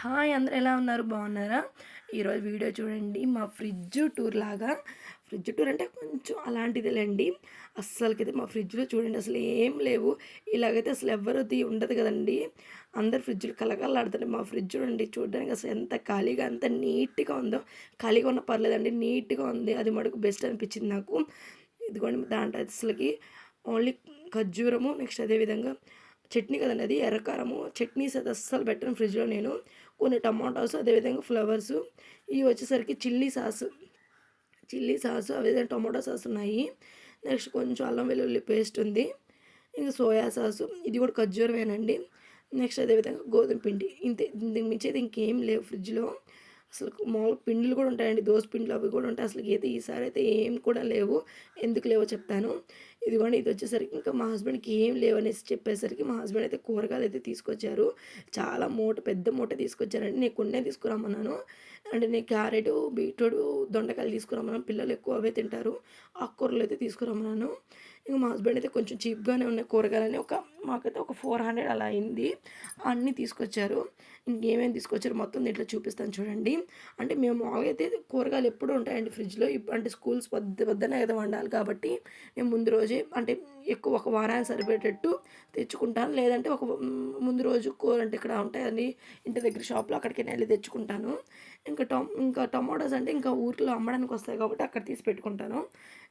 Hi అందరు ఎలా ఉన్నారు? బాగున్నారా? ఈరోజు వీడియో చూడండి. మా ఫ్రిడ్జ్ టూర్ లాగా. ఫ్రిడ్జ్ టూర్ అంటే కొంచెం అలాంటిదేలేండి. అస్సలకైతే మా ఫ్రిడ్జ్లో చూడండి అసలు ఏం లేవు. ఇలాగైతే అసలు ఎవరిది ఉండదు కదండి. అందరు ఫ్రిడ్జ్లు కలకలాడుతున్నాయి మా ఫ్రిడ్జ్ చూడండి చూడడానికి అసలు ఎంత ఖాళీగా ఎంత నీట్గా ఉందో. ఖాళీగా ఉన్న పర్లేదండి నీట్గా ఉంది. అది మటుకు బెస్ట్ అనిపించింది నాకు. ఇదిగోండి దాంట్లో అసలుకి ఓన్లీ ఖర్జూరము నెక్స్ట్ అదేవిధంగా చట్నీ కదండి అది ఎర్రకారము. చట్నీస్ అది అస్సలు పెట్టను ఫ్రిడ్జ్లో నేను. కొన్ని టమాటాస్ అదేవిధంగా ఫ్లవర్స్. ఇవి వచ్చేసరికి చిల్లీ సాస్. చిల్లీ సాస్ అదేవిధంగా టమాటో సాస్ ఉన్నాయి. నెక్స్ట్ కొంచెం అల్లం వెల్లుల్లి పేస్ట్ ఉంది. ఇంకా సోయా సాసు. ఇది కూడా ఖర్జూరమేనండి. నెక్స్ట్ అదేవిధంగా గోధుమ పిండి. ఇంతే దీనికి మించి అయితే ఇంకేం లేవు ఫ్రిడ్జ్లో. అసలు మామూలు పిండిలు కూడా ఉంటాయండి. దోశ పిండిలు అవి కూడా ఉంటాయి. అసలు అయితే ఈసారి అయితే ఏం కూడా లేవు. ఎందుకు లేవో చెప్తాను. ఇదిగోండి ఇది వచ్చేసరికి ఇంకా మా హస్బెండ్కి ఏం లేవనేసి చెప్పేసరికి మా హస్బెండ్ అయితే కూరగాయలు అయితే తీసుకొచ్చారు. చాలా మూట పెద్ద మూట తీసుకొచ్చారండి. నేను కొన్నే తీసుకురమ్మన్నాను. అంటే నేను క్యారెట్ బీట్రూట్ దొండకాయలు తీసుకురమ్మన్నాను. పిల్లలు ఎక్కువ అవే తింటారు. ఆకుకూరలు అయితే తీసుకురమ్మన్నాను. ఇంకా మా హస్బెండ్ అయితే కొంచెం చీప్గానే ఉన్నాయి కూరగాయలని ఒక మాకైతే ఒక ఫోర్ హండ్రెడ్ అలా అయింది. అన్నీ తీసుకొచ్చారు. ఇంకేమేమి తీసుకొచ్చారు మొత్తం దీంట్లో చూపిస్తాను చూడండి. అంటే మేము మామూలుగా అయితే కూరగాయలు ఎప్పుడు ఉంటాయండి ఫ్రిడ్జ్లో. అంటే స్కూల్స్ పొద్దు పొద్దునే కదా వండాలి కాబట్టి మేము ముందు రోజు అంటే ఎక్కువ ఒక వారానికి సరిపోయేటట్టు తెచ్చుకుంటాను. లేదంటే ఒక ముందు రోజు కూర అంటే ఇక్కడ ఉంటాయని ఇంటి దగ్గర షాప్లో అక్కడికి వెళ్ళి తెచ్చుకుంటాను. ఇంకా టొ ఇంకా టొమాటోస్ అంటే ఇంకా ఊర్లో అమ్మడానికి వస్తాయి కాబట్టి అక్కడ తీసి పెట్టుకుంటాను.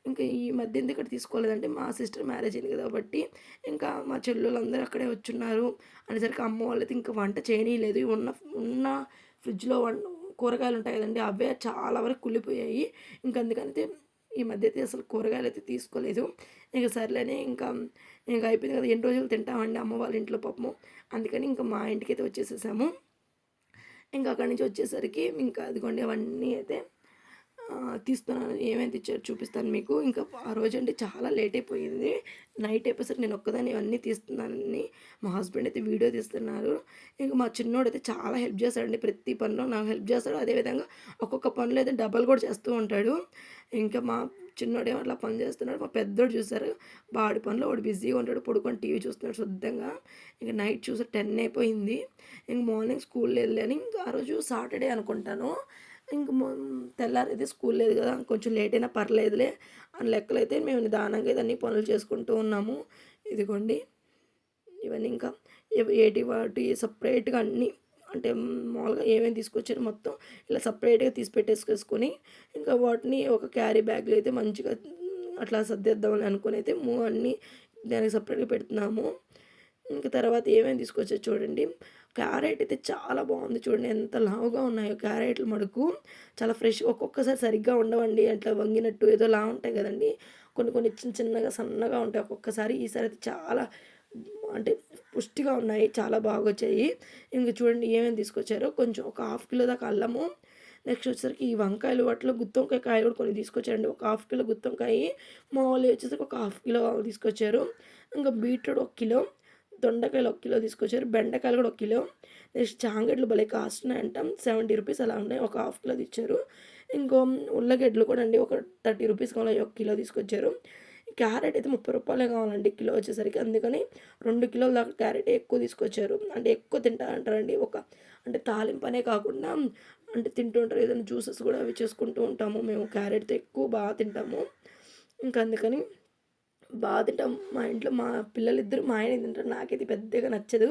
ఇంకా ఈ మధ్య ఎందుకు ఇక్కడ తీసుకోలేదంటే మా సిస్టర్ మ్యారేజ్ అయింది కాబట్టి ఇంకా మా చెల్లెళ్ళందరూ అక్కడే వచ్చున్నారు. అనేసరికి అమ్మ వాళ్ళైతే ఇంకా వంట చేయనీయలేదు. ఉన్న ఉన్న ఫ్రిడ్జ్లో వంట కూరగాయలు ఉంటాయి కదండి అవే చాలా వరకు కుళ్ళిపోయాయి. ఇంకా అందుకని ఈ మధ్య అయితే అసలు కూరగాయలు అయితే తీసుకోలేదు. ఇంకా సర్లేనే ఇంకా ఇంకా అయిపోయింది కదా. ఎన్ని రోజులు తింటామండి అమ్మ వాళ్ళ ఇంట్లో పాపము. అందుకని ఇంకా మా ఇంటికి అయితే వచ్చేసేసాము. ఇంకా అక్కడి నుంచి వచ్చేసరికి ఇంకా అదిగోండి అవన్నీ అయితే తీస్తున్నాను ఏమేమి తెచ్చారు చూపిస్తాను మీకు. ఇంకా ఆ రోజు అంటే చాలా లేట్ అయిపోయింది. నైట్ అయిపోయేసరికి నేను ఒక్కదాన్ని ఇవన్నీ తీస్తున్నానని మా హస్బెండ్ అయితే వీడియో తీస్తున్నారు. ఇంకా మా చిన్నోడు అయితే చాలా హెల్ప్ చేస్తాడండి ప్రతి పనిలో. నాకు హెల్ప్ చేస్తాడు. అదేవిధంగా ఒక్కొక్క పనులు అయితే డబల్ కూడా చేస్తూ ఉంటాడు. ఇంకా మా చిన్నోడు ఏమో అట్లా పని చేస్తున్నాడు. మా పెద్దోడు చూసారు. వాడి పనిలో వాడు బిజీగా ఉంటాడు. పడుకొని టీవీ చూస్తున్నాడు శుద్ధంగా. ఇంకా నైట్ చూసి టెన్ అయిపోయింది. ఇంక మార్నింగ్ స్కూల్ వెళ్ళని. ఇంకా ఆ రోజు సాటర్డే అనుకుంటాను. ఇంక అయితే స్కూల్ లేదు కదా కొంచెం లేట్ అయినా పర్లేదులే అని లెక్కలు అయితే మేము నిదానంగా ఇదన్నీ పనులు చేసుకుంటూ ఉన్నాము. ఇదిగోండి. ఇవన్నీ ఇంకా ఏటి వాటి సపరేట్గా అన్నీ అంటే మామూలుగా ఏమేమి తీసుకొచ్చారు మొత్తం ఇలా సపరేట్గా తీసి పెట్టేసుకొని ఇంకా వాటిని ఒక క్యారీ బ్యాగ్లో అయితే మంచిగా అట్లా సర్దేద్దామని అనుకుని అయితే మూ అన్నీ దానికి సపరేట్గా పెడుతున్నాము. ఇంకా తర్వాత ఏమేమి తీసుకొచ్చారు చూడండి. క్యారెట్ అయితే చాలా బాగుంది చూడండి. ఎంత లావుగా ఉన్నాయో క్యారెట్లు మడుకు. చాలా ఫ్రెష్ ఒక్కొక్కసారి సరిగ్గా ఉండవండి. అట్లా వంగినట్టు ఏదో లా ఉంటాయి కదండి. కొన్ని కొన్ని చిన్న చిన్నగా సన్నగా ఉంటాయి ఒక్కొక్కసారి. ఈసారి అయితే చాలా అంటే పుష్టిగా ఉన్నాయి. చాలా బాగా వచ్చాయి. ఇంక చూడండి ఏమేమి తీసుకొచ్చారో. కొంచెం ఒక హాఫ్ కిలో దాకా అల్లము. నెక్స్ట్ వచ్చేసరికి ఈ వంకాయలు వాటిలో గుత్తొంకాయ కాయలు కూడా కొన్ని తీసుకొచ్చారండి. ఒక హాఫ్ కిలో గుత్తొంకాయ. మామూలు వచ్చేసరికి ఒక హాఫ్ కిలో తీసుకొచ్చారు. ఇంకా బీట్రూట్ ఒక కిలో. దొండకాయలు ఒక కిలో తీసుకొచ్చారు. బెండకాయలు కూడా ఒక కిలో. నెక్స్ట్ చాంగడ్లు భలే కాస్ట్ అంటాం సెవెంటీ రూపీస్ అలా ఉన్నాయి. ఒక హాఫ్ కిలో ఇచ్చారు ఇంకో ఉల్లగడ్డలు కూడా అండి. ఒక థర్టీ రూపీస్ కావాలి. ఒక కిలో తీసుకొచ్చారు. క్యారెట్ అయితే ముప్పై రూపాయలే కావాలండి కిలో వచ్చేసరికి. అందుకని రెండు కిలోల దాకా క్యారెట్ ఎక్కువ తీసుకొచ్చారు. అంటే ఎక్కువ తింటారంటారండి. ఒక అంటే తాలింపనే కాకుండా అంటే తింటుంటారు ఏదైనా జ్యూసెస్ కూడా అవి చేసుకుంటూ ఉంటాము. మేము క్యారెట్తో ఎక్కువ బాగా తింటాము. ఇంకా అందుకని బాగా తింటాం. మా ఇంట్లో మా పిల్లలిద్దరు మా ఆయన తింటారు నాకైతే పెద్దగా నచ్చదు.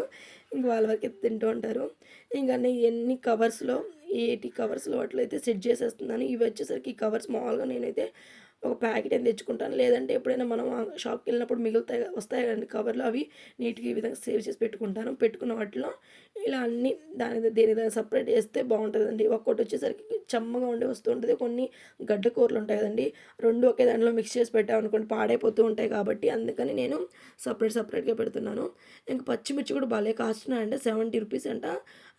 ఇంక వాళ్ళ వరకు తింటూ ఉంటారు. ఇంకా నేను ఎన్ని కవర్స్లో ఏటి కవర్స్లో అట్లయితే సెట్ చేసేస్తున్నాను. ఇవి వచ్చేసరికి ఈ కవర్స్ మామూలుగా నేనైతే ఒక ప్యాకెట్ అని తెచ్చుకుంటాను. లేదంటే ఎప్పుడైనా మనం షాప్కి వెళ్ళినప్పుడు మిగులుతాయి వస్తాయి కదండి కవర్లు అవి నీట్గా ఈ విధంగా సేవ్ చేసి పెట్టుకుంటాను. పెట్టుకున్న వాటిలో ఇలా అన్ని దాని దేని దాన్ని సపరేట్ చేస్తే బాగుంటుందండి. ఒక్కొక్కటి వచ్చేసరికి చమ్మగా ఉండి వస్తూ ఉంటుంది. కొన్ని గడ్డ కూరలు ఉంటాయి కదండి. రెండు ఒకే దాంట్లో మిక్స్ చేసి పెట్టామనుకోండి పాడైపోతూ ఉంటాయి కాబట్టి అందుకని నేను సపరేట్ సపరేట్గా పెడుతున్నాను. ఇంకా పచ్చిమిర్చి కూడా భలే కాస్తున్నాయంటే సెవెంటీ రూపీస్ అంట.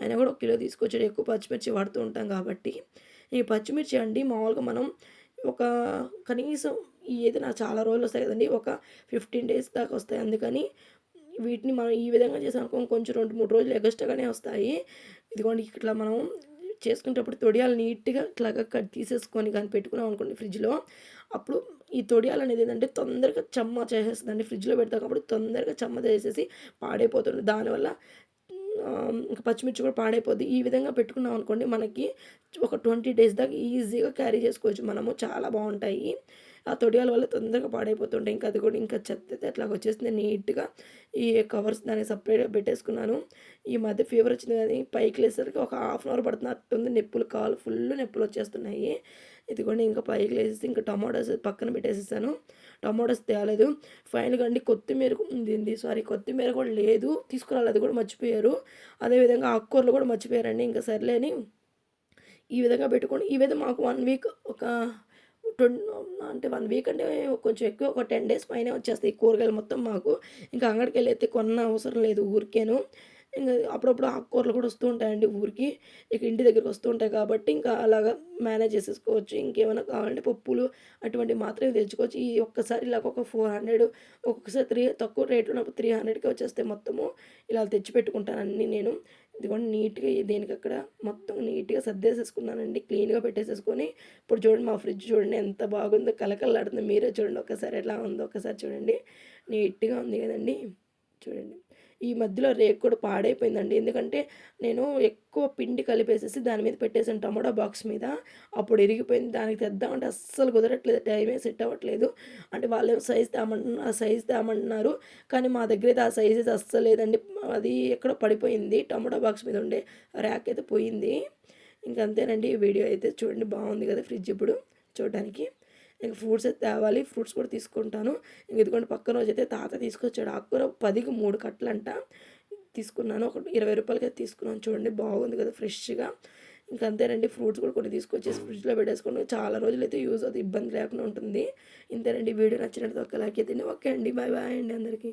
అయినా కూడా ఒక కిలో తీసుకొచ్చాడు. ఎక్కువ పచ్చిమిర్చి వాడుతూ ఉంటాం కాబట్టి. ఈ పచ్చిమిర్చి అండి మామూలుగా మనం ఒక కనీసం ఏదైనా చాలా రోజులు వస్తాయి కదండి ఒక ఫిఫ్టీన్ డేస్ దాకా వస్తాయి. అందుకని వీటిని మనం ఈ విధంగా చేసాం కొంచెం రెండు మూడు రోజులు ఎగస్ట్రాగానే వస్తాయి. ఇదిగోండి ఇట్లా మనం చేసుకునేటప్పుడు తొడియాలు నీట్గా ఇట్లాగా కట్ తీసేసుకొని కానీ పెట్టుకున్నాం అనుకోండి ఫ్రిడ్జ్లో అప్పుడు ఈ తొడియాలు అనేది ఏంటంటే తొందరగా చెమ్మ చేసేస్తుందండి. ఫ్రిడ్జ్లో పెడతాం కాబట్టి తొందరగా చెమ్మ చేసేసి పాడైపోతుంది. దానివల్ల ఇంకా పచ్చిమిర్చి కూడా పాడైపోద్ది. ఈ విధంగా పెట్టుకున్నాం అనుకోండి మనకి ఒక ట్వంటీ డేస్ దాకా ఈజీగా క్యారీ చేసుకోవచ్చు. మనము చాలా బాగుంటాయి. ఆ తొడియాల వల్ల తొందరగా పాడైపోతుంటాయి ఇంకా అది కూడా ఇంకా చెత్త అయితే అట్లా వచ్చేసింది నీట్గా. ఈ కవర్స్ దాన్ని సపరేట్గా పెట్టేసుకున్నాను. ఈ మధ్య ఫీవర్ వచ్చింది కానీ పైకి లేసరికి ఒక హాఫ్ అన్ అవర్ పడుతుంది. అట్టుంది నొప్పులు కాలు ఫుల్ నొప్పులు వచ్చేస్తున్నాయి. ఇదిగోండి ఇంకా పైకి లేసేసి ఇంకా టమాటోస్ పక్కన పెట్టేసేసాను. టమాటోస్ తేలేదు. ఫైనల్గా అండి కొత్తిమీర ఉంది. సారీ కొత్తిమీర కూడా లేదు. తీసుకురాలి అది కూడా మర్చిపోయారు. అదేవిధంగా ఆకుకూరలు కూడా మర్చిపోయారండి. ఇంకా సర్లేని ఈ విధంగా పెట్టుకొని ఈ విధంగా మాకు వన్ వీక్ ఒక ట్వంటీ అంటే వన్ వీక్ అంటే కొంచెం ఎక్కువ ఒక టెన్ డేస్ పైన వచ్చేస్తాయి కూరగాయలు మొత్తం మాకు. ఇంకా అంగడికి వెళ్ళి అయితే కొన్న అవసరం లేదు ఊరికేను. ఇంకా అప్పుడప్పుడు ఆకుకూరలు కూడా వస్తూ ఉంటాయండి ఊరికి. ఇక ఇంటి దగ్గరికి వస్తూ ఉంటాయి కాబట్టి ఇంకా అలాగా మేనేజ్ చేసేసుకోవచ్చు. ఇంకేమైనా కావాలంటే పప్పులు అటువంటివి మాత్రమే తెచ్చుకోవచ్చు. ఈ ఒక్కసారి ఇలాగ ఒక ఫోర్ హండ్రెడ్ ఒక్కొక్కసారి త్రీ తక్కువ రేట్లో ఉన్నప్పుడు త్రీ హండ్రెడ్కి వచ్చేస్తే మొత్తము. ఇలా తెచ్చి పెట్టుకుంటాను అన్నీ నేను. ఇదిగోండి నీట్గా దేనికి అక్కడ మొత్తం నీట్గా సర్దేసేసుకున్నానండి. క్లీన్గా పెట్టేసేసుకొని ఇప్పుడు చూడండి మా ఫ్రిడ్జ్ చూడండి ఎంత బాగుందో కలకలాడుతుంది మీరే చూడండి ఒకసారి ఎలా ఉందో ఒకసారి చూడండి. నీట్గా ఉంది కదండి. చూడండి. ఈ మధ్యలో రేక్ కూడా పాడైపోయిందండి. ఎందుకంటే నేను ఎక్కువ పిండి కలిపేసేసి దాని మీద పెట్టేసాను టమాటో బాక్స్ మీద. అప్పుడు ఇరిగిపోయింది. దానికి తెద్దామంటే అస్సలు కుదరట్లేదు. టైమే సెట్ అవ్వట్లేదు. అంటే వాళ్ళు సైజ్ తేమంటున్నారు ఆ సైజ్ తేమంటున్నారు కానీ మా దగ్గర అయితే ఆ సైజెస్ అస్సలు లేదండి. అది ఎక్కడో పడిపోయింది. టమాటో బాక్స్ మీద ఉండే ర్యాక్ అయితే పోయింది. ఇంక అంతేనండి. ఈ వీడియో అయితే చూడండి. బాగుంది కదా ఫ్రిడ్జ్ ఇప్పుడు చూడడానికి ఇంక ఫ్రూట్స్ అయితే తేవాలి ఫ్రూట్స్ కూడా తీసుకుంటాను. ఇంక ఇదిగోండి పక్క రోజు అయితే తాత తీసుకొచ్చాడు. ఆకుకూర పదికి మూడు కట్టలంట. తీసుకున్నాను. ఒక ఇరవై రూపాయలకి అయితే తీసుకున్నాను. చూడండి బాగుంది కదా ఫ్రెష్గా. ఇంక అంతేనండి ఫ్రూట్స్ కూడా కొన్ని తీసుకొచ్చేసి ఫ్రిడ్జ్లో పెట్టేసుకోండి చాలా రోజులు అయితే యూజ్ అవుతుంది. ఇబ్బంది లేకుండా ఉంటుంది. ఇంతేనండి వీడియో నచ్చినట్టు ఒక లైక్ అయితే ఓకే అండి బాయ్ బాయ్ అండి అందరికీ.